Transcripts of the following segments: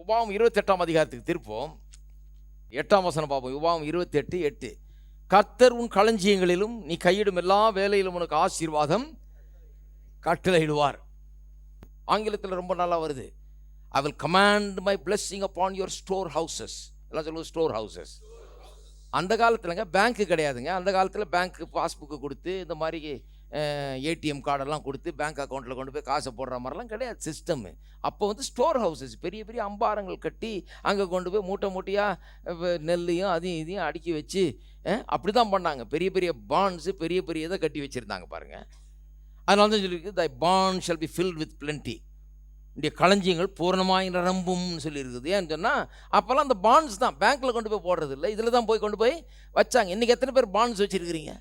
உபாவம் இருபத்தெட்டாம் அதிகாரத்துக்கு திருப்போம். எட்டாம் வசனம் பார்ப்போம். உபாவம் இருபத்தெட்டு எட்டு. கர்த்தர் உன் களஞ்சியங்களிலும் நீ கையிடும் எல்லா வேலையிலும் உனக்கு ஆசீர்வாதம் கட்டளையிடுவார். ஆங்கிலத்தில் ரொம்ப நல்லா வருது. I will command my blessing upon your store houses எல்லாம் சொல்லுவோம் ஸ்டோர் ஹவுசஸ் அந்த காலத்துலங்க பேங்க்கு கிடையாதுங்க. அந்த காலத்தில் பேங்க்கு பாஸ்புக்கு கொடுத்து இந்த மாதிரி ஏடிஎம் கார்டெல்லாம் கொடுத்து பேங்க் அக்கௌண்ட்டில் கொண்டு போய் காசை போடுற மாதிரிலாம் கிடையாது சிஸ்டம்மு அப்போ வந்து ஸ்டோர் ஹவுசஸ் பெரிய பெரிய அம்பாரங்கள் கட்டி அங்கே கொண்டு போய் மூட்டை மூட்டையாக நெல்லையும் அதையும் இதையும் அடுக்கி வச்சு அப்படி தான் பண்ணாங்க. பெரிய பெரிய பாண்ட்ஸு பெரிய பெரிய இதை கட்டி வச்சுருந்தாங்க பாருங்கள் அதனால தான் சொல்லியிருக்கு thy barns shall be filled with plenty. இன்றைய களஞ்சியங்கள் பூரணமாய் நிரம்பும்னு சொல்லியிருக்குது. ஏன்னு சொன்னால் அப்போல்லாம் அந்த பாண்ட்ஸ் தான் பேங்க்கில் கொண்டு போய் போடுறது இல்லை இதில் தான் போய் கொண்டு போய் வச்சாங்க. இன்றைக்கி எத்தனை பேர் பாண்ட்ஸ் வச்சுருக்கிறீங்க?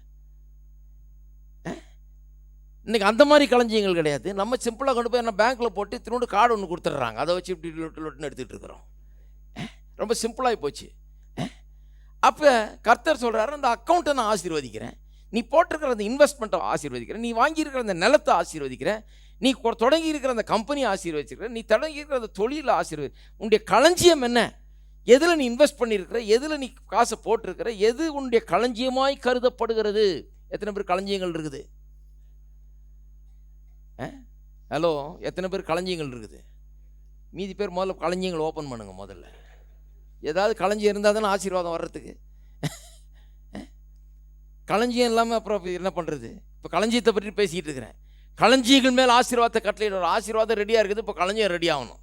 இன்றைக்கி அந்த மாதிரி களஞ்சியங்கள் கிடையாது. நம்ம சிம்பிளாக கொண்டு போய் என்ன பேங்க்கில் போட்டு திரும்ப கார்டு ஒன்று கொடுத்துட்றாங்க. அதை வச்சு இப்படி லொட்டு லொட்டுன்னு எடுத்துகிட்டு இருக்கிறோம். ரொம்ப சிம்பிளாகி போச்சு. அப்போ கர்த்தர் சொல்கிறாரு அந்த அக்கௌண்ட்டை நான் ஆசீர்வதிக்கிறேன். நீ போட்டிருக்கிற அந்த இன்வெஸ்ட்மெண்ட்டை ஆசீர்வதிக்கிறேன். நீ வாங்கியிருக்கிற அந்த நிலத்தை ஆசீர்வதிக்கிறேன். நீ தொடங்கியிருக்கிற தொடங்கி இருக்கிற அந்த கம்பெனியை ஆசீர்வதிச்சிருக்கிற நீ தொடங்கி இருக்கிற அந்த தொழிலை ஆசீர்வதி உன்னுடைய களஞ்சியம் என்ன? எதில் நீ இன்வெஸ்ட் பண்ணியிருக்கிற? எதில் நீ காசை போட்டிருக்கிற? எது உன்னுடைய களஞ்சியமாய் கருதப்படுகிறது? எத்தனை பேர் களஞ்சியங்கள் இருக்குது? ஹலோ எத்தனை பேர் களஞ்சியங்கள் இருக்குது? மீதி பேர் முதல்ல களஞ்சியங்கள் ஓப்பன் பண்ணுங்கள் முதல்ல. ஏதாவது களஞ்சியம் இருந்தால் தானே ஆசீர்வாதம் வர்றதுக்கு. களஞ்சியம் இல்லாமல் அப்புறம் என்ன பண்ணுறது இப்போ களஞ்சியத்தை பற்றி பேசிக்கிட்டு இருக்கிறேன். களஞ்சியங்கள் மேலே ஆசீர்வாதத்தை கட்டளையிட ஆசீர்வாதம் ரெடியாக இருக்குது. இப்போ களஞ்சியம் ரெடி ஆகணும்.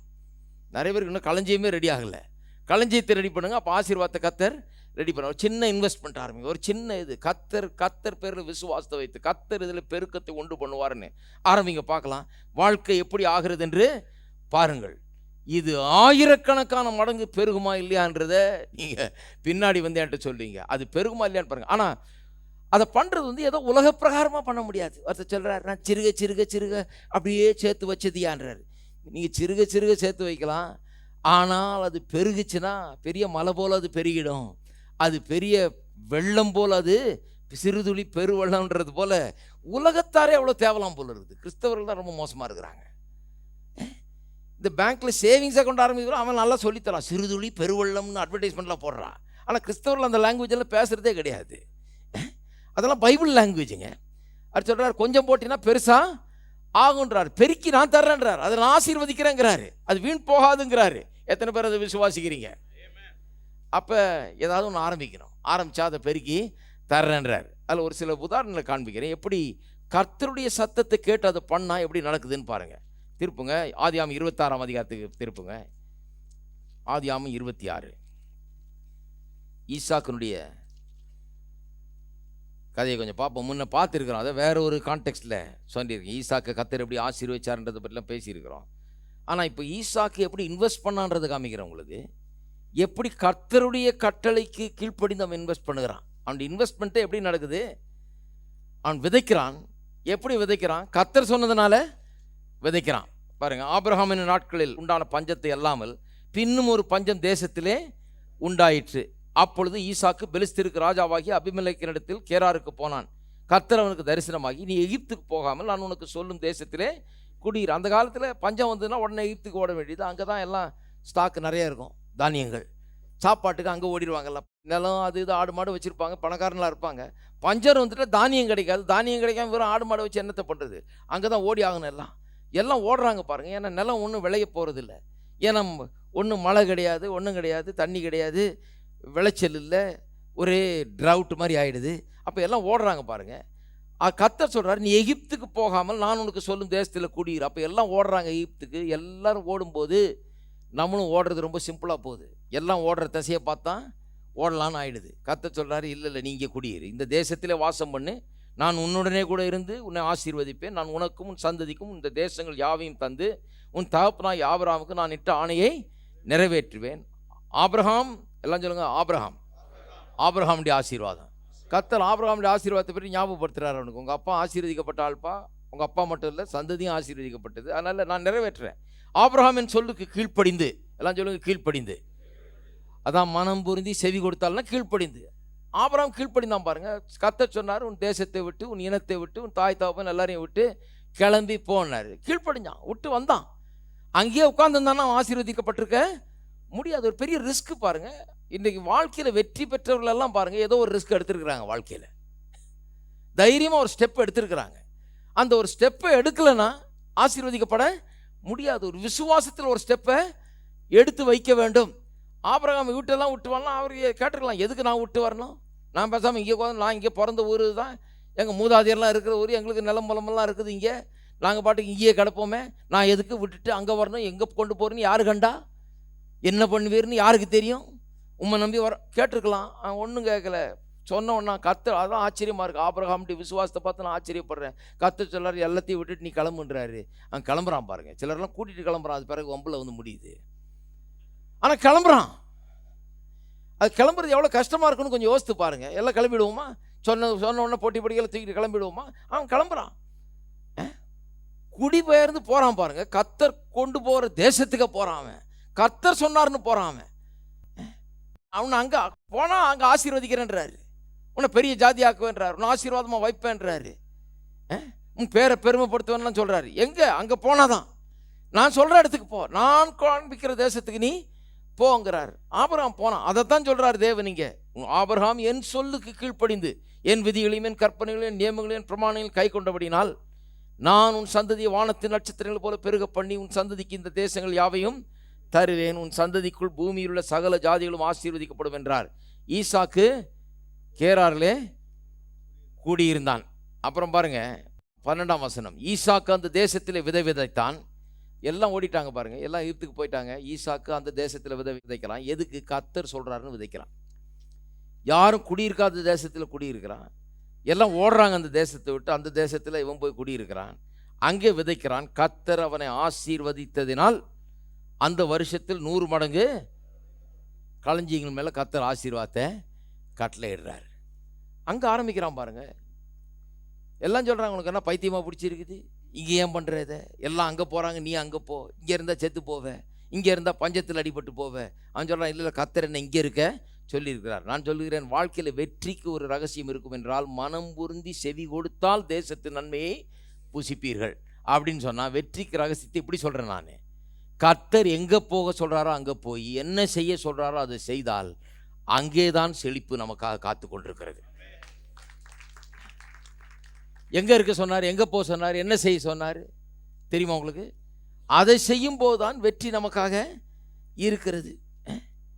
நிறைய பேருக்கு இன்னும் களஞ்சியமே ரெடி ஆகலை. களஞ்சியத்தை ரெடி பண்ணுங்க. அப்போ ஆசீர்வாதத்தை கத்தர் ரெடி பண்ண ஒரு சின்ன இன்வெஸ்ட்மெண்ட் ஆரம்பிங்க. ஒரு சின்ன இது. கத்தர் கத்தர் பேரில் விசுவாசத்தை வைத்து கத்தர் இதில் பெருக்கத்தை உண்டு பண்ணுவாருன்னு ஆரம்பிங்க பார்க்கலாம். வாழ்க்கை எப்படி ஆகிறது என்று பாருங்கள். இது ஆயிரக்கணக்கான மடங்கு பெருகுமா இல்லையான்றத நீங்கள் பின்னாடி வந்து என்கிட்ட சொல்லுவீங்க அது பெருகுமா இல்லையான்னு பாருங்கள் ஆனால் அதை பண்ணுறது வந்து ஏதோ உலக பிரகாரமாக பண்ண முடியாது. ஒருத்தர் சொல்கிறார் நான் சிறுக சிறுக சிறுக அப்படியே சேர்த்து வச்சதியான்றார். நீங்கள் சிறுக சிறுக சேர்த்து வைக்கலாம். ஆனால் அது பெருகுச்சுன்னா பெரிய மலை போல் அது பெருகிடும். அது பெரிய வெள்ளம் போல் அது சிறுதுளி பெருவெள்ளம்ன்றது போல் உலகத்தாரே அவ்வளோ தேவலாம் போல் இருக்குது. கிறிஸ்தவர்கள் தான் ரொம்ப மோசமாக இருக்கிறாங்க. இந்த பேங்க்கில் சேவிங்ஸ் அக்கௌண்ட் ஆரம்பிக்கிறோம் அவன் நல்லா சொல்லித்தரான். சிறுதுளி பெருவெள்ளம்னு அட்வர்டைஸ்மெண்ட்லாம் போடுறான். ஆனால் கிறிஸ்தவர்கள் அந்த லாங்குவேஜெல்லாம் பேசுகிறதே கிடையாது. அதெல்லாம் பைபிள் லாங்குவேஜுங்க அவர் சொல்கிறார் கொஞ்சம் போட்டினா பெருசாக ஆகுன்றார் பெருக்கி நான் தர்றேன்றார். அதை நான் ஆசீர்வதிக்கிறேங்கிறாரு. அது வீண் போகாதுங்கிறாரு. எத்தனை பேர் அதை விசுவாசிக்கிறீங்க? அப்போ ஏதாவது ஒன்று ஆரம்பிக்கணும். ஆரம்பித்தா அதை பெருக்கி தர்றேன்றார். அதில் ஒரு சில உதாரணங்களை காண்பிக்கிறேன். எப்படி கர்த்தருடைய சத்தத்தை கேட்டு அதை பண்ணால் எப்படி நடக்குதுன்னு பாருங்கள் திருப்புங்க. ஆதியாமம் இருபத்தாறாம் அதிகாரத்துக்கு திருப்புங்க. ஆதியாமம் இருபத்தி ஆறு ஈசாக்கினுடைய கதையை கொஞ்சம் பார்ப்போம். முன்ன பார்த்துருக்குறோம். அதை வேற ஒரு கான்டெக்ஸ்டில் சொல்லியிருக்கேன். ஈசாக்கு கத்தர் எப்படி ஆசீர்வச்சார்ன்றதை பற்றிலாம் பேசியிருக்கிறோம். ஆனால் இப்போ ஈசாக்கு எப்படி இன்வெஸ்ட் பண்ணான்றதை காமிக்கிறேன் உங்களுக்கு. எப்படி கர்த்தருடைய கட்டளைக்கு கீழ்ப்படிந்து அவன் இன்வெஸ்ட் பண்ணுகிறான்? அவன் இன்வெஸ்ட்மெண்ட்டே எப்படி நடக்குது? அவன் விதைக்கிறான். எப்படி விதைக்கிறான்? கர்த்தர் சொன்னதுனால விதைக்கிறான். பாருங்கள் ஆபிரகாமின் நாட்களில் உண்டான பஞ்சத்தை அல்லாமல் பின்னும் ஒரு பஞ்சம் தேசத்திலே உண்டாயிற்று. அப்பொழுது ஈசாக்கு பெலிஸ்திற்கு ராஜாவாகி அபிமலைக்கினிடத்தில் கேராருக்கு போனான். கர்த்தர் அவனுக்கு தரிசனமாகி நீ எகிப்துக்கு போகாமல் நான் உனக்கு சொல்லும் தேசத்திலே குடியிரு. அந்த காலத்தில் பஞ்சம் வந்ததுன்னா உடனே எகிப்துக்கு ஓட வேண்டியது. அங்கே தான் எல்லாம் ஸ்டாக் நிறைய இருக்கும். தானியங்கள். சாப்பாட்டுக்கு அங்கே ஓடிடுவாங்கல்ல நிலம் அது இது ஆடு மாடு வச்சுருப்பாங்க பணக்காரங்களாக இருப்பாங்க. பஞ்சர் வந்துட்டு தானியம் கிடைக்காது. தானியம் கிடைக்காம வெறும் ஆடு மாடு வச்சு என்னத்தை பண்ணுறது அங்கே தான் ஓடி ஆகணும் எல்லாம். எல்லாம் ஓடுறாங்க பாருங்கள் ஏன்னா நிலம் ஒன்றும் விளைய போகிறதில்ல ஏன்னா ஒன்றும் மழை கிடையாது ஒன்றும் கிடையாது தண்ணி கிடையாது விளைச்சல் இல்லை. ஒரே ட்ரவுட் மாதிரி ஆகிடுது அப்போ எல்லாம் ஓடுறாங்க பாருங்கள் கத்தர் சொல்கிறார் நீ எகிப்துக்கு போகாமல் நான் உனக்கு சொல்லும் தேசத்தில் குடியிரு. அப்போ எல்லாம் ஓடுறாங்க எகிப்துக்கு. எல்லோரும் ஓடும்போது நம்மளும் ஓடுறது ரொம்ப சிம்பிளாக போகுது. எல்லாம் ஓடுற திசையை பார்த்தா ஓடலான்னு ஆயிடுது. கத்த சொல்கிறாரு இல்லை இல்லை நீங்கள் குடியிரு. இந்த தேசத்திலே வாசம் பண்ணு. நான் உன்னுடனே கூட இருந்து உன்னை ஆசீர்வதிப்பேன். நான் உனக்கும் உன் சந்ததிக்கும் இந்த தேசங்கள் யாவையும் தந்து உன் தகப்பனாய் ஆபிரகாமுக்கு நான் இட்ட ஆணையை நிறைவேற்றுவேன். ஆப்ரஹாம் எல்லாம் சொல்லுங்க ஆப்ரஹாம் ஆப்ரஹாமுடைய ஆசீர்வாதம். கத்தர் ஆப்ரஹாமுடைய ஆசீர்வாதத்தை பற்றி ஞாபகப்படுத்துகிறார் அவனுக்கு. உங்கள் அப்பா ஆசீர்வதிக்கப்பட்ட ஆள்பா உங்கள் அப்பா மட்டும் இல்லை சந்ததியும் ஆசீர்வதிக்கப்பட்டது. அதனால் நான் நிறைவேற்றுறேன். ஆப்ரஹாமின் சொல்லுக்கு கீழ்ப்படிந்து எல்லாம் சொல்லுங்க கீழ்ப்படிந்து. அதான் மனம் பொருந்தி செவி கொடுத்தால்னா கீழ்ப்படிந்து. ஆபிரகாம் கீழ்ப்படிந்தான் பாருங்கள் கத்த சொன்னார் உன் தேசத்தை விட்டு உன் இனத்தை விட்டு உன் தாய் தாப்பன் எல்லாரையும் விட்டு கிளம்பி போனார் கீழ்ப்படிஞ்சான் விட்டு வந்தான். அங்கேயே உட்காந்துருந்தானா அவன் ஆசீர்வதிக்கப்பட்டிருக்க முடியாது. ஒரு பெரிய ரிஸ்க் பாருங்கள் இன்றைக்கி வாழ்க்கையில் வெற்றி பெற்றவர்களெல்லாம் பாருங்கள் ஏதோ ஒரு ரிஸ்க் எடுத்துருக்குறாங்க வாழ்க்கையில். தைரியமாக ஒரு ஸ்டெப் எடுத்திருக்கிறாங்க. அந்த ஒரு ஸ்டெப்பை எடுக்கலைன்னா ஆசீர்வதிக்கப்பட முடியாது. ஒரு விசுவாசத்தில் ஒரு ஸ்டெப்பை எடுத்து வைக்க வேண்டும். ஆபரகாம் வீட்டெல்லாம் விட்டு வரலாம். அவர் கேட்டிருக்கலாம் எதுக்கு நான் விட்டு வரணும்? நான் பேசாமல் இங்கே உட்காந்து நான் இங்கே பிறந்த ஊர் தான். எங்கள் மூதாதையர்லாம் இருக்கிற ஊர் எங்களுக்கு நிலம் பலமெல்லாம் இருக்குது இங்கே. நாங்கள் பாட்டுக்கு இங்கேயே கிடப்போமே. நான் எதுக்கு விட்டுட்டு அங்கே வரணும்? எங்கே கொண்டு போகிறேன்னு யாரு கண்டா? என்ன பண்ணுவீர்னு யாருக்கு தெரியும்? உம்மை நம்பி வர கேட்டிருக்கலாம். ஒன்றும் கேட்கல. சொன்னோன்னா கத்து அதான் ஆச்சரியமாக இருக்குது ஆபிரகாம்ட்டு விசுவாசத்தை பார்த்து நான் ஆச்சரியப்படுறேன். கத்து சிலர் எல்லாத்தையும் விட்டுட்டு நீ கிளம்புன்றாரு. அவன் கிளம்புறான் பாருங்க. சிலர்லாம் கூட்டிகிட்டு கிளம்புறான். அது பிறகு வம்பில் வந்து முடியுது. ஆனால் கிளம்புறான். அது கிளம்புறது எவ்வளோ கஷ்டமாக இருக்குன்னு கொஞ்சம் யோசித்து பாருங்கள் எல்லாம் கிளம்பிடுவோமா? சொன்ன சொன்ன உடனே போட்டி படிக்கல தூக்கிட்டு கிளம்பிடுவோமா? அவன் கிளம்புறான். குடிபெயர்ந்து போகிறான் பாருங்கள் கத்தர் கொண்டு போகிற தேசத்துக்கு போகிறான் அவன். கத்தர் சொன்னார்னு போகிறான் அவன். அவனை அங்கே போனால் அங்கே ஆசீர்வதிக்கிறேன்றாரு. உன்னை பெரிய ஜாதி உன்னை ஆசீர்வாதமாக வைப்பேன்றாரு. உன் பேரை பெருமைப்படுத்துவேன்லாம் சொல்கிறாரு எங்கே? அங்கே போனாதான். நான் சொல்கிற இடத்துக்கு போ. நான் காண்பிக்கிற தேசத்துக்கு நீ போங்கிறார். ஆபரகாம் போனான். அதைத்தான் சொல்கிறார் தேவ நீங்கள் ஆபரகாம் என் சொல்லுக்கு கீழ்ப்படிந்து என் விதிகளையும் என் கற்பனைகளையும் என் நியமங்களையும் என் பிரமாணங்களையும் கை கொண்டபடினால் நான் உன் சந்ததியை வானத்தின் நட்சத்திரங்கள் போல பெருக பண்ணி உன் சந்ததிக்கு இந்த தேசங்கள் யாவையும் தருவேன். உன் சந்ததிக்குள் பூமியில் உள்ள சகல ஜாதிகளும் ஆசீர்வதிக்கப்படும் என்றார். ஈசாக்கு கேராரிலே கூடியிருந்தான். அப்புறம் பாருங்க பன்னெண்டாம் வசனம். ஈசாக்கு அந்த தேசத்தில் விதை விதைத்தான். எல்லாம் ஓடிட்டாங்க பாருங்க எல்லாம் ஈர்த்துக்கு போயிட்டாங்க. ஈசாக்கு அந்த தேசத்தில் விதை விதைக்கிறான். எதுக்கு கத்தர் சொல்கிறாருன்னு விதைக்கிறான். யாரும் குடியிருக்காத தேசத்தில் குடியிருக்கிறான். எல்லாம் ஓடுறாங்க அந்த தேசத்தை விட்டு அந்த தேசத்தில் இவன் போய் குடியிருக்கிறான். அங்கே விதைக்கிறான். கத்தர் அவனை ஆசீர்வதித்ததினால் அந்த வருஷத்தில் நூறு மடங்கு களஞ்சியங்கள் மேலே கத்தர் ஆசீர்வாதத்தை கட்டளையிடுறார். அங்கே ஆரம்பிக்கிறான் பாருங்க. எல்லாம் சொல்கிறாங்க உனக்கு என்ன பைத்தியமாக பிடிச்சிருக்குது? இங்கே ஏன் பண்ணுற இதை? எல்லாம் அங்கே போகிறாங்க நீ அங்கே போ. இங்கே இருந்தால் செத்து போவேன் இங்கே இருந்தால் பஞ்சத்தில் அடிபட்டு போவேன் அவன் சொல்கிறான் இல்லை இல்லை கத்தர் என்ன இங்கே இருக்க சொல்லியிருக்கிறார். நான் சொல்லுகிறேன் வாழ்க்கையில் வெற்றிக்கு ஒரு ரகசியம் இருக்கும் என்றால் மனம் உருந்தி செவி கொடுத்தால் தேசத்து நன்மையை புசிப்பீர்கள். அப்படின்னு சொன்னால் வெற்றிக்கு ரகசியத்தை இப்படி சொல்கிறேன் நான்? கத்தர் எங்கே போக சொல்கிறாரோ அங்கே போய் என்ன செய்ய சொல்கிறாரோ அதை செய்தால் அங்கே தான் செழிப்பு நமக்காக காத்து கொண்டிருக்கிறது எங்கே இருக்க சொன்னார்? எங்கே போக சொன்னார்? என்ன செய்ய சொன்னார்? தெரியுமா உங்களுக்கு? அதை செய்யும் போது தான் வெற்றி நமக்காக இருக்கிறது.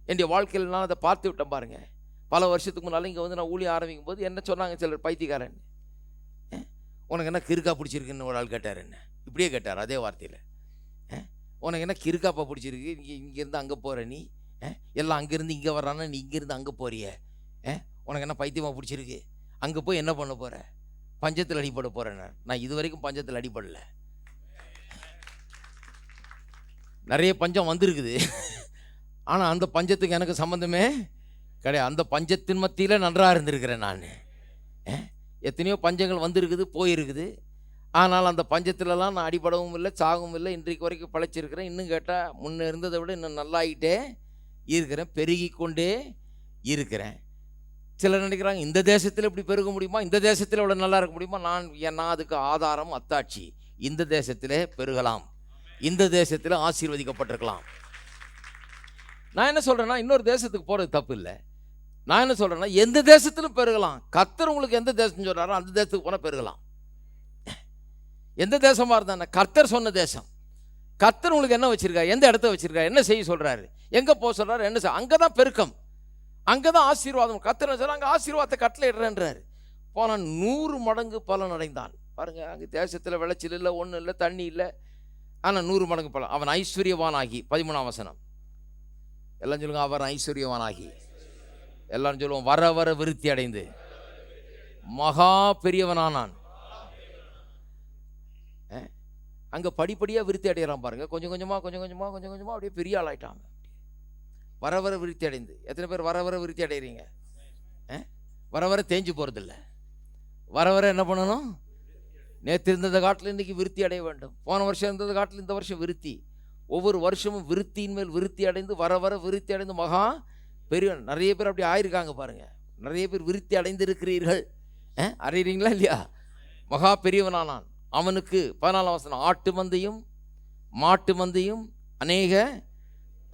என்னுடைய வாழ்க்கையில் நான் அதை பார்த்து விட்டேன் பாருங்கள் பல வருஷத்துக்கு முன்னால் இங்கே வந்து நான் ஊழிய ஆரம்பிக்கும் போது என்ன சொன்னாங்க சிலர்? பைத்தியக்காரன். உனக்கு என்ன கிறுக்கா பிடிச்சிருக்குன்னு ஒரு ஆள் கேட்டார் என்ன? இப்படியே கேட்டார் அதே வார்த்தையில். உனக்கு என்ன கிறுக்காப்பா பிடிச்சிருக்கு? இங்கே இங்கேருந்து அங்கே போகிற நீ? எல்லாம் அங்கேருந்து இங்கே வர்றானா நீ இங்கேருந்து அங்கே போறிய? உனக்கு என்ன பைத்தியமாக பிடிச்சிருக்கு? அங்கே போய் என்ன பண்ண போகிற பஞ்சத்தில் அடிபட போகிறேன் நான் இது வரைக்கும் பஞ்சத்தில் அடிபடல. நிறைய பஞ்சம் வந்திருக்குது. ஆனால் அந்த பஞ்சத்துக்கு எனக்கு சம்மந்தமே கிடையாது. அந்த பஞ்சத்தின் மத்தியில் நன்றாக இருந்திருக்கிறேன் நான். எத்தனையோ பஞ்சங்கள் வந்திருக்குது போயிருக்குது. ஆனால் அந்த பஞ்சத்திலலாம் நான் அடிபடவும் இல்லை சாகவும் இல்லை. இன்றைக்கு வரைக்கும் பழைச்சிருக்கிறேன். இன்னும் கேட்டால் முன்ன இருந்ததை விட இன்னும் நல்லாயிட்டே இருக்கிறேன் பெருகி கொண்டே இருக்கிறேன். சிலர் நினைக்கிறாங்க இந்த தேசத்தில் இப்படி பெருக முடியுமா? இந்த தேசத்தில் இவ்வளோ நல்லா இருக்க முடியுமா? நான் என் நான் அதுக்கு ஆதாரம் அத்தாட்சி. இந்த தேசத்திலே பெருகலாம். இந்த தேசத்தில் ஆசீர்வதிக்கப்பட்டிருக்கலாம். நான் என்ன சொல்கிறேன்னா இன்னொரு தேசத்துக்கு போகிறது தப்பு இல்லை. நான் என்ன சொல்கிறேன்னா எந்த தேசத்திலும் பெருகலாம். கர்த்தர் உங்களுக்கு எந்த தேசம் சொல்கிறாரோ அந்த தேசத்துக்கு போனால் பெருகலாம். எந்த தேசமாக இருந்தானே கர்த்தர் சொன்ன தேசம். கர்த்தர் உங்களுக்கு என்ன வச்சுருக்கா எந்த இடத்த வச்சுருக்கா என்ன செய்ய சொல்கிறாரு எங்கே போக சொல்கிறாரு என்ன அங்கே தான் பெருக்கம். அங்கே தான் ஆசீர்வாதம் கர்த்தர் சொல்ல அங்கே ஆசீர்வாதத்தை கட்டளையிடுறேன்றாரு. போனான் நூறு மடங்கு பலன் அடைந்தான். பாருங்க அங்கே தேசத்தில் விளைச்சல் இல்லை ஒன்றும் இல்லை தண்ணி இல்லை. ஆனால் நூறு மடங்கு பலன். அவன் ஐஸ்வர்யவானாகி. பதிமூணாம் வசனம். எல்லாம் சொல்லுங்க அவர் ஐஸ்வர்யவானாகி. எல்லாரும் சொல்லுவோம் வர வர விருத்தி அடைந்து. மகா பெரியவனானான். அங்கே படிப்படியாக விருத்தி அடைகிறான் பாருங்க. கொஞ்சம் கொஞ்சமாக கொஞ்சம் கொஞ்சமாக கொஞ்சம் கொஞ்சமாக அப்படியே பெரிய ஆளாயிட்டாங்க வர வர விருத்தி அடைந்து. எத்தனை பேர் வர வர விருத்தி அடைகிறீங்க? வர வர தேஞ்சு போகிறதில்ல வர வர என்ன பண்ணணும்? நேற்று இருந்ததை காட்டில் இன்றைக்கி விருத்தி அடைய வேண்டும். போன வருஷம் இருந்தது காட்டில் இந்த வருஷம் விருத்தி. ஒவ்வொரு வருஷமும் விருத்தியின் மேல் விருத்தி அடைந்து வர வர விருத்தி அடைந்து மகா பெரிய நிறைய பேர் அப்படி ஆயிருக்காங்க பாருங்கள் நிறைய பேர் விருத்தி அடைந்து இருக்கிறீர்கள் அஹ், அறியறீங்களா இல்லையா? மகா பெரியவனானான். அவனுக்கு பதினாலாம் வசனம் ஆட்டு மந்தையும் மாட்டு மந்தையும் அநேக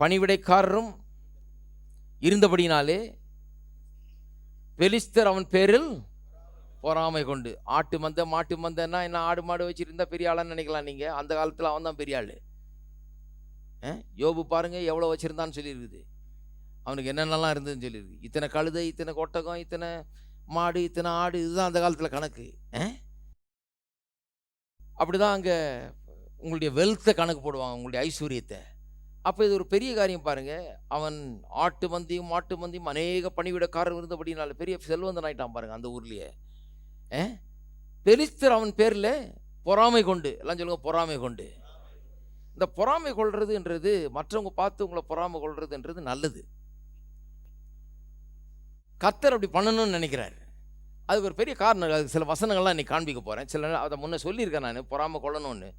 பணிவிடைக்காரரும் இருந்தபடினாலே பெலிஸ்தர் அவன் பேரில் பொறாமை கொண்டு ஆட்டு மந்த மாட்டு மந்தன்னா என்ன ஆடு மாடு வச்சுருந்தா பெரிய ஆளான்னு நினைக்கலாம் நீங்கள் அந்த காலத்தில் அவன் தான் பெரிய ஆள். யோபு பாருங்க எவ்வளோ வச்சுருந்தான்னு சொல்லியிருக்குது அவனுக்கு என்னென்னலாம் இருந்ததுன்னு சொல்லியிருக்கு இத்தனை கழுதை இத்தனை கொட்டகம் இத்தனை மாடு இத்தனை ஆடு இதுதான் அந்த காலத்தில் கணக்கு. அப்படி தான் அங்கே உங்களுடைய வெல்த்தை கணக்கு போடுவாங்க உங்களுடைய ஐஸ்வர்யத்தை. அப்போ இது ஒரு பெரிய காரியம் பாருங்க. அவன் ஆட்டு மந்தியும் மாட்டு மந்தியும் அநேக பணிவிடக்காரர் இருந்தபடினால பெரிய செல்வந்தன் ஆயிட்டான் பாருங்கள் அந்த ஊர்லேயே. ஏ பெலிஸ்தர் அவன் பேரில் பொறாமை கொண்டு எல்லாம் சொல்லுங்க பொறாமை கொண்டு. இந்த பொறாமை கொள்றதுன்றது மற்றவங்க பார்த்து உங்களை பொறாமை கொள்றதுன்றது நல்லது. கத்தர் அப்படி பண்ணணும்னு நினைக்கிறாரு. அதுக்கு ஒரு பெரிய காரணம் அதுக்கு சில வசனங்கள்லாம் இன்றைக்கி காண்பிக்க போகிறேன் சில நேரம் அதை முன்னே சொல்லியிருக்கேன் நான் பொறாமை கொள்ளணும்னு.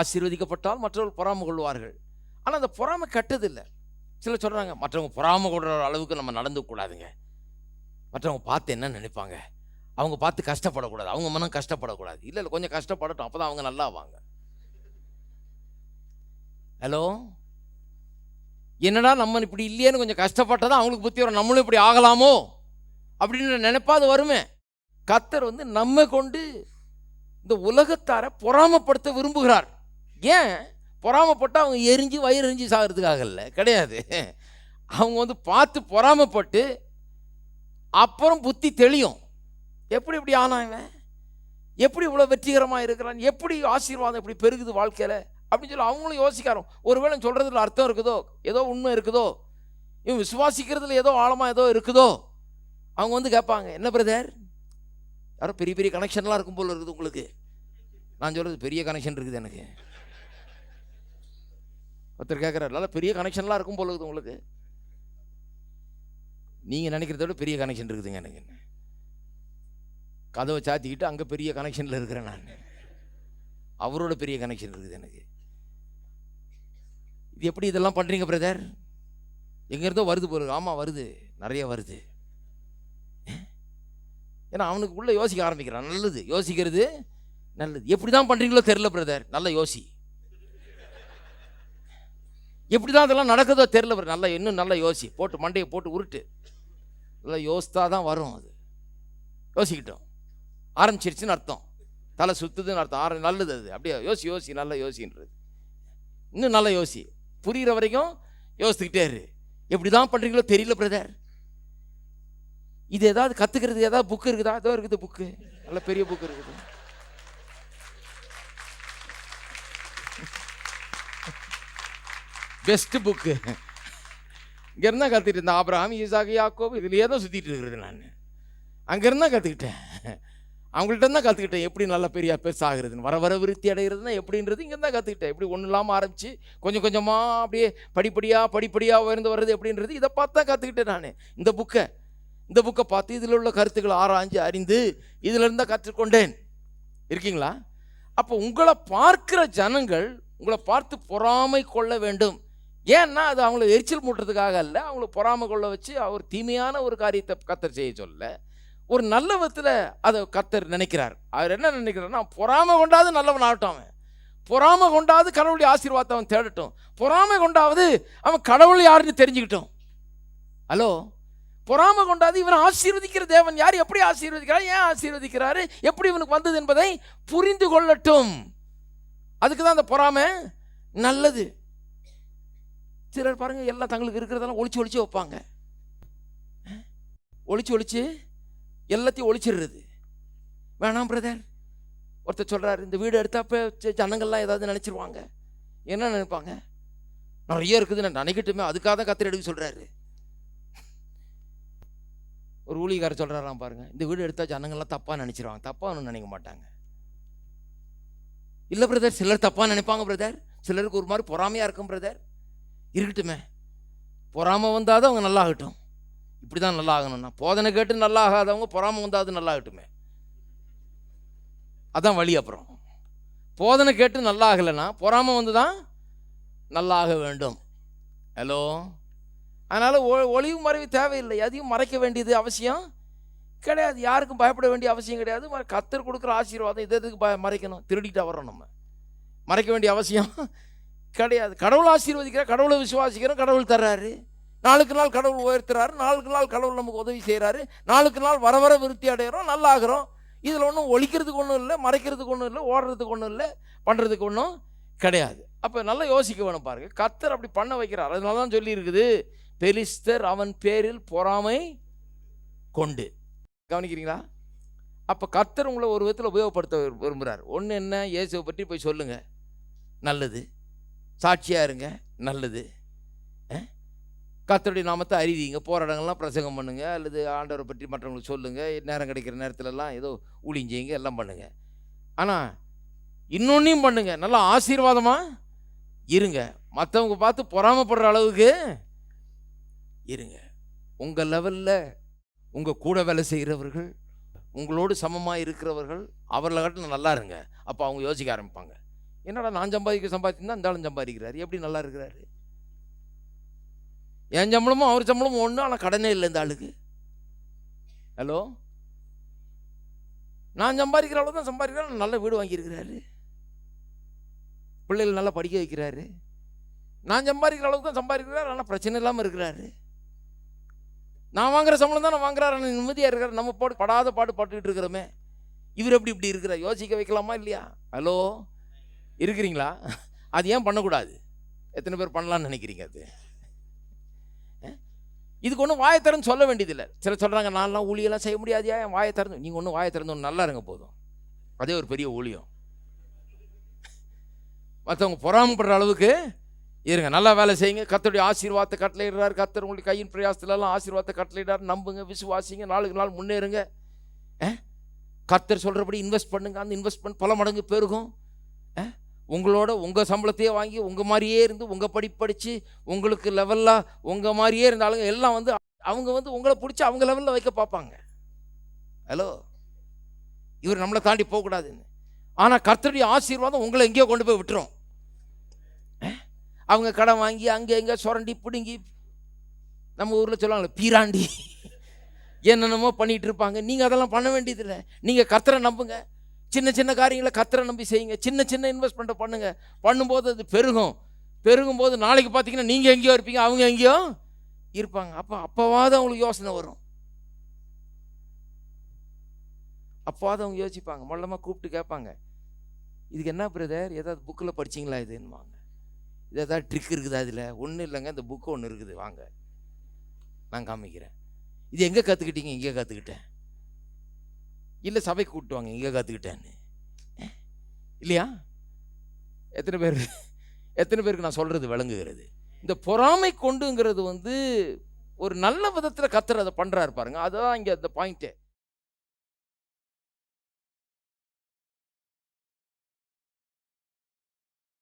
ஆசீர்வதிக்கப்பட்டால் மற்றவர்கள் பொறாமை கொள்வார்கள். ஆனால் அந்த பொறாமை கட்டதில்லை. சிலர் சொல்கிறாங்க மற்றவங்க பொறாமை கொடுற அளவுக்கு நம்ம நடந்து கூடாதுங்க. மற்றவங்க பார்த்து என்ன நினைப்பாங்க? அவங்க பார்த்து கஷ்டப்படக்கூடாது. அவங்க மனம் கஷ்டப்படக்கூடாது. இல்லை இல்லை கொஞ்சம் கஷ்டப்படட்டும். அப்போ தான் அவங்க நல்லா ஆவாங்க. ஹலோ? என்னடா நம்ம இப்படி இல்லையேன்னு கொஞ்சம் கஷ்டப்பட்டதான் அவங்களுக்கு புத்தி வரும். நம்மளும் இப்படி ஆகலாமோ? அப்படின்னு நினைப்பாது வருமே கத்தர் வந்து நம்ம கொண்டு இந்த உலகத்தாரை பொறாமப்படுத்த விரும்புகிறார். ஏன்? பொறாமப்பட்டு அவங்க எரிஞ்சு வயிறு எரிஞ்சு சாகிறதுக்காக இல்லை கிடையாது. அவங்க வந்து பார்த்து பொறாமப்பட்டு அப்புறம் புத்தி தெளியும். எப்படி இப்படி ஆனாங்க எப்படி இவ்வளோ வெற்றிகரமாக இருக்கிறான்? எப்படி ஆசீர்வாதம் இப்படி பெருகுது வாழ்க்கையில்? அப்படின்னு சொல்லி அவங்களும் யோசிக்காரோம் ஒருவேளை சொல்கிறதுல அர்த்தம் இருக்குதோ? ஏதோ உண்மை இருக்குதோ? இவன் விசுவாசிக்கிறதுல ஏதோ ஆழமாக ஏதோ இருக்குதோ? அவங்க வந்து கேட்பாங்க என்ன பிரதர் யாரோ பெரிய பெரிய கனெக்ஷன்லாம் இருக்கும் போல் இருக்குது உங்களுக்கு. நான் சொல்கிறது பெரிய கனெக்ஷன் இருக்குது எனக்கு. ஒருத்தர் கேட்குறாரு நல்லா பெரிய கனெக்ஷன்லாம் இருக்கும் போல இருக்குது உங்களுக்கு. நீங்கள் நினைக்கிறத விட பெரிய கனெக்ஷன் இருக்குதுங்க எனக்கு. கதவை சாத்திக்கிட்டு அங்கே பெரிய கனெக்ஷனில் இருக்கிறேன் நான். அவரோட பெரிய கனெக்ஷன் இருக்குது எனக்கு. இது எப்படி இதெல்லாம் பண்ணுறீங்க பிரதர் எங்கேருந்தோ வருது பொருள் ஆமாம் வருது. நிறைய வருது. ஏன்னா அவனுக்கு உள்ளே யோசிக்க ஆரம்பிக்கிறான். நல்லது. யோசிக்கிறது நல்லது. எப்படி தான் பண்ணுறீங்களோ தெரில பிரதர் நல்ல யோசி. எப்படி தான் அதெல்லாம் நடக்குதோ தெரில பிரதர் நல்லா இன்னும் நல்லா யோசி போட்டு மண்டையை போட்டு உருட்டு. நல்லா யோசித்தா தான் வரும் அது. யோசிக்கிட்டோம். ஆரம்பிச்சிருச்சுன்னு அர்த்தம். தலை சுற்றுதுன்னு அர்த்தம். ஆரம்பி நல்லது அது. அப்படியே யோசி யோசி நல்லா யோசின்றது. இன்னும் நல்லா யோசி. புரிகிற வரைக்கும் யோசித்துக்கிட்டே இரு. எப்படி தான் பண்ணுறீங்களோ தெரியல பிரதர் இது ஏதாவது கற்றுக்கிறது ஏதாவது புக்கு இருக்குதா? ஏதோ இருக்குது புக்கு நல்ல பெரிய புக்கு இருக்குது. பெஸ்ட் புக்கு இங்கே இருந்தா கற்றுக்கிட்டு இருந்தேன் ஆபிரகாம் ஈசாக்கு யாக்கோபு இதுலேயே தான் சுற்றிட்டு இருக்கிறது நான். அங்கேருந்து தான் கற்றுக்கிட்டேன் அவங்கள்ட்ட தான் கற்றுக்கிட்டேன் எப்படி நல்ல பெரிய பெருசாகிறதுன்னு வர வர விருத்தி அடைகிறதுனா எப்படின்றது இங்கே தான் கற்றுக்கிட்டேன் எப்படி ஒன்றும் இல்லாமல் ஆரம்பித்து கொஞ்சம் கொஞ்சமாக அப்படியே படிப்படியாக படிப்படியாக உயர்ந்து வர்றது எப்படின்றது இதை பார்த்து தான் கற்றுக்கிட்டேன் நான். இந்த புக்கை இந்த புக்கை பார்த்து இதில் உள்ள கருத்துக்களை ஆராய்ஞ்சு அறிந்து இதிலிருந்து தான் கற்றுக்கொண்டேன். இருக்கீங்களா? அப்போ உங்களை பார்க்கிற ஜனங்கள் உங்களை பார்த்து பொறாமை கொள்ள வேண்டும். ஏன்னா அது அவங்கள எரிச்சல் மூட்டுறதுக்காக அல்ல. அவங்கள பொறாமை கொள்ள வச்சு அவர் தீமையான ஒரு காரியத்தை கத்தர் செய்ய சொல்ல ஒரு நல்ல விதத்தில் அதை கத்தர் நினைக்கிறார். அவர் என்ன நினைக்கிறார்னா பொறாமை கொண்டாது நல்லவன் ஆகட்டும் அவன். பொறாமை கொண்டாவது கடவுளுடைய ஆசீர்வாதத்தை அவன் தேடட்டும். பொறாமை கொண்டாவது அவன் கடவுள் யாருன்னு தெரிஞ்சுக்கிட்டோம். ஹலோ? பொறாமை கொண்டாது இவன் ஆசீர்வதிக்கிற தேவன் யார்? எப்படி ஆசீர்வதிக்கிறார்? ஏன் ஆசீர்வதிக்கிறாரு? எப்படி இவனுக்கு வந்தது என்பதை புரிந்து கொள்ளட்டும். அதுக்கு தான் அந்த பொறாமை நல்லது. சிலர் பாருங்கள் எல்லாம் தங்களுக்கு இருக்கிறதெல்லாம் ஒழிச்சு ஒழிச்சு வைப்பாங்க. ஒழிச்சு ஒழிச்சு எல்லாத்தையும் ஒழிச்சிடுறது வேணாம் பிரதர் ஒருத்தர் சொல்கிறார் இந்த வீடு எடுத்தாப்போ ஜனங்கள்லாம் ஏதாவது நினச்சிருவாங்க. என்ன நினைப்பாங்க? நிறைய இருக்குது நான் நினைக்கட்டுமே அதுக்காக தான் கத்திர எடுக்க சொல்கிறாரு ஒரு ஊழியக்காரர் சொல்கிறாராம் பாருங்க இந்த வீடு எடுத்தால் ஜனங்கள்லாம் தப்பாக நினச்சிருவாங்க. தப்பாக ஒன்றும் நினைக்க மாட்டாங்க. இல்லை பிரதர் சிலர் தப்பா நினைப்பாங்க பிரதர் சிலருக்கு ஒரு மாதிரி பொறாமையாக இருக்கும் பிரதர் இருக்கட்டுமே. பொறாமை வந்தாதான் அவங்க நல்லா ஆகட்டும் இப்படி தான் நல்லா ஆகணும்னா போதனை கேட்டு நல்லா ஆகாதவங்க பொறாமை வந்தாது நல்லா ஆகட்டுமே அதான் வழி அப்புறம். போதனை கேட்டு நல்லா ஆகலைன்னா பொறாமை வந்து தான் நல்லா ஆக வேண்டும். ஹலோ அதனால் ஒ ஒளிவு மறைவு தேவையில்லை. எதையும் மறைக்க வேண்டியது அவசியம் கிடையாது. யாருக்கும் பயப்பட வேண்டிய அவசியம் கிடையாது. கத்தர் கொடுக்குற ஆசீர்வாதம் இது எதுக்கு பய மறைக்கணும். திருடிட்டு வர்றோம் நம்ம. மறைக்க வேண்டிய அவசியம் கிடையாது. கடவுள் ஆசீர்வதிக்கிறார் கடவுளை விசுவாசிக்கிறோம் கடவுள் தர்றாரு. நாளுக்கு நாள் கடவுள் உயர்த்துறாரு நாளுக்கு நாள் கடவுள் நமக்கு உதவி செய்கிறாரு நாளுக்கு நாள் வர வர விருத்தி அடைகிறோம் நல்லாகிறோம் இதில் ஒன்றும் ஒழிக்கிறதுக்கு ஒன்றும் இல்லை மறைக்கிறதுக்கு ஒன்றும் இல்லை ஓடுறதுக்கு ஒன்றும் இல்லை பண்ணுறதுக்கு ஒன்றும் கிடையாது. அப்போ நல்லா யோசிக்க வேணும் பாருங்க. கத்தர் அப்படி பண்ண வைக்கிறார். அதனால தான் சொல்லியிருக்குது பெலிஸ்தர் அவன் பேரில் பொறாமை கொண்டு. கவனிக்கிறீங்களா? அப்போ கத்தர் உங்களை ஒரு விதத்தில் உபயோகப்படுத்த விரும்புகிறார் ஒன்று என்ன? இயேசுவை பற்றி போய் சொல்லுங்கள் நல்லது. சாட்சியாக இருங்க நல்லது கத்தருடைய நாமத்தை அறிவிங்க. போகிற இடங்கள்லாம் பிரசங்கம் பண்ணுங்கள் அல்லது ஆண்டவரை பற்றி மற்றவங்களுக்கு சொல்லுங்கள் நேரம் கிடைக்கிற நேரத்துலலாம் ஏதோ ஊழியம் எல்லாம் பண்ணுங்கள் ஆனால் இன்னொன்றையும் பண்ணுங்கள் நல்லா ஆசீர்வாதமாக இருங்க. மற்றவங்க பார்த்து பொறாமைப்படுற அளவுக்கு இருங்க. உங்கள் லெவலில் உங்கள் கூட வேலை செய்கிறவர்கள் உங்களோடு சமமாக இருக்கிறவர்கள் அவர்களை காட்டிலும் நல்லா இருங்க. அப்போ அவங்க யோசிக்க ஆரம்பிப்பாங்க. என்னடா நான் சம்பாதிக்க சம்பாதிச்சுன்னா இந்த ஆளும் சம்பாதிக்கிறாரு? எப்படி நல்லா இருக்கிறாரு? என் சம்பளமும் அவர் சம்பளமும் ஒன்று ஆனால் கடனே இல்லை இந்த ஆளுக்கு. ஹலோ நான் சம்பாதிக்கிற அளவு தான் சம்பாதிக்கிறேன் நல்ல வீடு வாங்கியிருக்கிறாரு. பிள்ளைகள் நல்லா படிக்க வைக்கிறாரு. நான் சம்பாதிக்கிற அளவுக்கு தான் சம்பாதிக்கிறார் ஆனால் பிரச்சனை இல்லாமல் இருக்கிறாரு. நான் வாங்குற சம்பளம் தான் நான் வாங்குறாரு ஆனால் நிம்மதியாக இருக்கிறார். நம்ம பாடு படாத பாடு பட்டுக்கிட்டு இருக்கிறோமே. இவர் எப்படி இப்படி இருக்கிறார்? யோசிக்க வைக்கலாமா இல்லையா? ஹலோ இருக்கிறீங்களா? அது ஏன் பண்ணக்கூடாது? எத்தனை பேர் பண்ணலாம்னு நினைக்கிறீங்க அது? இதுக்கு ஒன்றும் வாயை திறந்து சொல்ல வேண்டியதில்லை. சிலர் சொல்கிறாங்க நான்லாம் ஊழியெல்லாம் செய்ய முடியாதியா? என் வாயை திறந்து நீங்கள் ஒன்றும் வாயை திறந்து ஒன்று நல்லா இருங்க போதும். அதே ஒரு பெரிய ஊழியம். மற்றவங்க பொறாமப்படுற அளவுக்கு இருங்க. நல்லா வேலை செய்யுங்க. கத்தருடைய ஆசீர்வாதத்தை கட்டளையிடுறாரு. கத்தர் உங்களுக்கு கையின் பிரயாசத்துலலாம் ஆசீர்வாதத்தை கட்டளையிடாரு நம்புங்க விசுவாசிங்க. நாளுக்கு நாள் முன்னேறுங்க. கத்தர் சொல்கிறபடி இன்வெஸ்ட் பண்ணுங்க. அந்த இன்வெஸ்ட்மெண்ட் பல மடங்கு பெருகும். ஆ? உங்களோட உங்கள் சம்பளத்தையே வாங்கி உங்கள் மாதிரியே இருந்து உங்கள் படி படித்து உங்களுக்கு லெவலாக உங்கள் மாதிரியே இருந்தாலும் எல்லாம் வந்து அவங்க வந்து உங்களை பிடிச்சி அவங்க லெவலில் வைக்க பார்ப்பாங்க. ஹலோ இவர் நம்மளை தாண்டி போகக்கூடாதுன்னு. ஆனால் கர்த்தருடைய ஆசீர்வாதம் உங்களை எங்கேயோ கொண்டு போய் விட்டுரும். அவங்க கடன் வாங்கி அங்கே எங்கே சுரண்டி பிடுங்கி நம்ம ஊரில் சொல்லுவாங்களே பீராண்டி. என்னென்னமோ பண்ணிகிட்டு இருப்பாங்க. நீங்கள் அதெல்லாம் பண்ண வேண்டியதில்லை. நீங்கள் கர்த்தரை நம்புங்க. சின்ன சின்ன காரியங்களை கர்த்தரை நம்பி செய்யுங்க. சின்ன சின்ன இன்வெஸ்ட்மெண்ட்டை பண்ணுங்க. பண்ணும்போது அது பெருகும். பெருகும் போது நாளைக்கு பார்த்தீங்கன்னா நீங்கள் எங்கேயோ இருப்பீங்க அவங்க எங்கேயோ இருப்பாங்க. அப்போ அப்போவாது அவங்களுக்கு யோசனை வரும். அப்போவாது அவங்க யோசிப்பாங்க. மொல்லமாக கூப்பிட்டு கேட்பாங்க. இதுக்கு என்ன பிரதர் ஏதாவது புக்கில் படிச்சீங்களா இதுன்னுவாங்க. இது ஏதாவது ட்ரிக் இருக்குதா அதில் ஒன்றும் இல்லைங்க. இந்த புக்கு ஒன்று இருக்குது. வாங்க. நான் காமிக்கிறேன். இது எங்கே கற்றுக்கிட்டீங்க இங்கே கற்றுக்கிட்டேன் இல்லை சபைக்கு கூப்பிட்டுவாங்க இங்கே கற்றுக்கிட்டேன்னு இல்லையா? எத்தனை பேர் எத்தனை பேருக்கு நான் சொல்கிறது விளங்குகிறது? இந்த பொறாமை கொண்டுங்கிறது வந்து ஒரு நல்ல விதத்தில் கத்துறதை பண்ணுறாரு பாருங்க. அதுதான் இங்கே அந்த பாயிண்ட்டே